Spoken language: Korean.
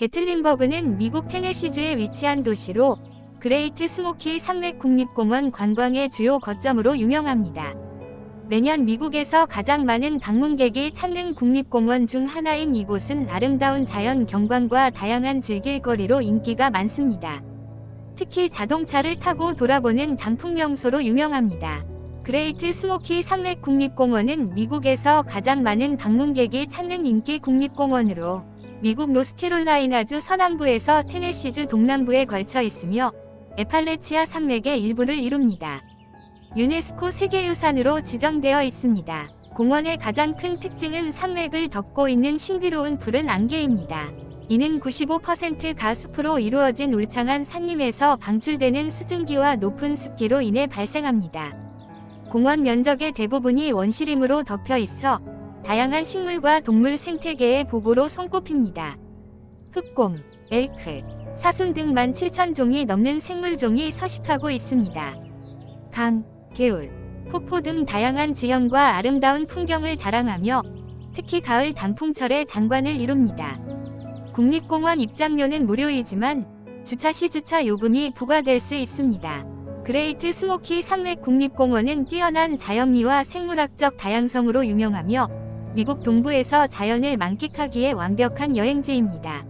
게틀린버그는 미국 테네시주에 위치한 도시로 그레이트 스모키 산맥 국립공원 관광의 주요 거점으로 유명합니다. 매년 미국에서 가장 많은 방문객이 찾는 국립공원 중 하나인 이곳은 아름다운 자연 경관과 다양한 즐길거리로 인기가 많습니다. 특히 자동차를 타고 돌아보는 단풍 명소로 유명합니다. 그레이트 스모키 산맥 국립공원은 미국에서 가장 많은 방문객이 찾는 인기 국립공원으로 미국 노스캐롤라이나주 서남부에서 테네시주 동남부에 걸쳐 있으며 에팔레치아 산맥의 일부를 이룹니다. 유네스코 세계유산으로 지정되어 있습니다. 공원의 가장 큰 특징은 산맥을 덮고 있는 신비로운 푸른 안개입니다. 이는 95% 가수프로 이루어진 울창한 산림에서 방출되는 수증기와 높은 습기로 인해 발생합니다. 공원 면적의 대부분이 원시림으로 덮여 있어 다양한 식물과 동물 생태계의 보고로 손꼽힙니다. 흑곰, 엘크, 사슴 등 17,000종이 넘는 생물종이 서식하고 있습니다. 강, 개울, 폭포 등 다양한 지형과 아름다운 풍경을 자랑하며 특히 가을 단풍철에 장관을 이룹니다. 국립공원 입장료는 무료이지만 주차 시 주차 요금이 부과될 수 있습니다. 그레이트 스모키 산맥 국립공원은 뛰어난 자연미와 생물학적 다양성으로 유명하며 미국 동부에서 자연을 만끽하기에 완벽한 여행지입니다.